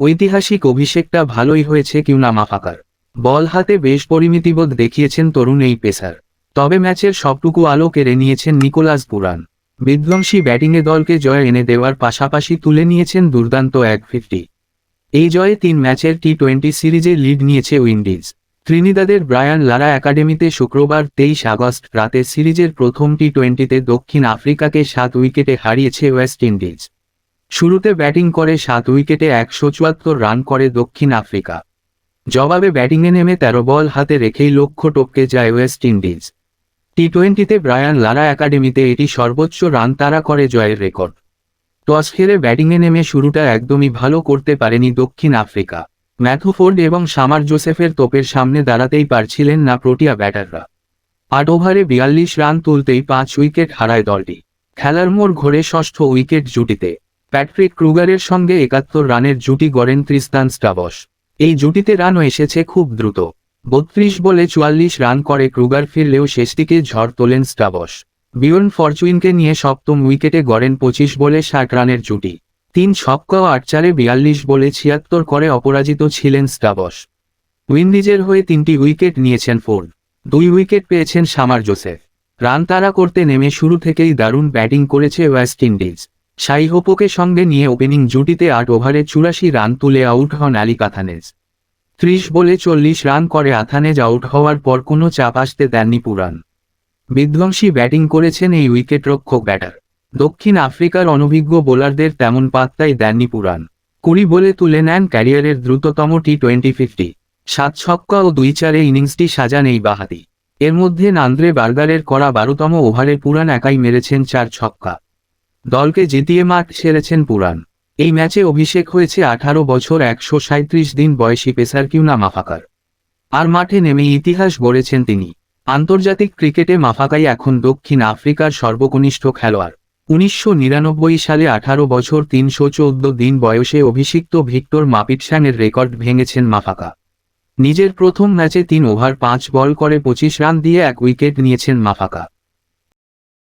ঐতিহাসিক অভিষেকটা ভালোই হয়েছে কিউনা মাফাকার বল হাতে বেশ পরিমিতিবোধ দেখিয়েছেন তরুণ এই পেসার। তবে ম্যাচের সবটুকু আলো কেড়ে নিয়েছেন নিকোলাস পুরান বিধ্বংসী ব্যাটিংয়ে দলকে জয় এনে দেওয়ার পাশাপাশি তুলে নিয়েছেন দুর্দান্ত এক ফিফটি। এই জয়ে তিন ম্যাচের টি টোয়েন্টি সিরিজে লিড নিয়েছে উইন্ডিজ। ত্রিনিদাদের ব্রায়ান লারা একাডেমিতে শুক্রবার তেইশ আগস্ট রাতে সিরিজের প্রথম টি টোয়েন্টিতে দক্ষিণ আফ্রিকাকে সাত উইকেটে হারিয়েছে ওয়েস্ট ইন্ডিজ। শুরুতে ব্যাটিং করে সাত উইকেটে একশো চুয়াত্তর রান করে দক্ষিণ আফ্রিকা। জবাবে ব্যাটিংয়ে নেমে তেরো বল হাতে রেখেই লক্ষ্য টপকে যায় ওয়েস্ট ইন্ডিজ। টি টোয়েন্টিতে ব্রায়ান লারা একাডেমিতে এটি সর্বোচ্চ রান তারা করে জয়ের রেকর্ড। টস হেরে ব্যাটিংয়ে নেমে শুরুটা একদমই ভালো করতে পারেনি দক্ষিণ আফ্রিকা। ম্যাথুফোর্ড এবং সামার জোসেফের তোপের সামনে দাঁড়াতেই পারছিলেন না প্রোটিয়া ব্যাটাররা। আট ওভারে বিয়াল্লিশ রান তুলতেই পাঁচ উইকেট হারায় দলটি। খেলার মোড় ঘোরে ষষ্ঠ উইকেট জুটিতে। প্যাট্রিক ক্রুগারের সঙ্গে একাত্তর রানের জুটি গড়েন ত্রিস্তান স্টাবস। এই জুটিতে রানও এসেছে খুব দ্রুত। বত্রিশ বলে চুয়াল্লিশ রান করে ক্রুগার ফিরলেও শেষদিকে ঝড় তোলেন স্টাবস। বিয়ন ফরচুইনকে নিয়ে সপ্তম উইকেটে গড়েন পঁচিশ বলে ষাট রানের জুটি। তিন ছক্কা আট চারে বিয়াল্লিশ বলে ছিয়াত্তর করে অপরাজিত ছিলেন স্টাবস। উইন্ডিজের হয়ে তিনটি উইকেট নিয়েছেন ফোর্ড। দুই উইকেট পেয়েছেন সামার জোসেফ। রান তাড়া করতে নেমে শুরু থেকেই দারুণ ব্যাটিং করেছে ওয়েস্ট ইন্ডিজ। সাই হোপোকে সঙ্গে নিয়ে ওপেনিং জুটিতে আট ওভারে চুরাশি রান তুলে আউট হন আলী কাথানেজ ত্রিশ বলে চল্লিশ রান করে আথানেজ আউট হওয়ার পর কোনো চাপ আসতে দেননি পুরান। বিধ্বংসী ব্যাটিং করেছেন এই উইকেটরক্ষক ব্যাটার। দক্ষিণ আফ্রিকার অনভিজ্ঞ বোলারদের তেমন পাত্তাই দেননি পুরান। কুড়ি বলে তুলে নেন ক্যারিয়ারের দ্রুততম টি টোয়েন্টি ফিফটি। সাত ছক্কা ও দুই চারে ইনিংসটি সাজান এই বাহাতি। এর মধ্যে নান্দ্রে বার্গারের করা বারোতম ওভারে পুরান একাই মেরেছেন চার ছক্কা। দলকে জিতিয়ে মাঠ সেরেছেন পুরান। এই ম্যাচে অভিষেক হয়েছে আঠারো বছর একশো দিন বয়সী পেসার কিউনা মাফাকার। আর মাঠে নেমে ইতিহাস গড়েছেন তিনি। আন্তর্জাতিক ক্রিকেটে মাফাকাই এখন দক্ষিণ আফ্রিকার সর্বকনিষ্ঠ খেলোয়াড়। উনিশশো নিরানব্বই সালে আঠারো বছর তিনশো চৌদ্দ দিন বয়সে অভিষিক্ত ভিক্টর মাপিটসানের রেকর্ড ভেঙেছেন মাফাকা। নিজের প্রথম ম্যাচে তিন ওভার পাঁচ বল করে পঁচিশ রান দিয়ে এক উইকেট নিয়েছেন মাফাকা।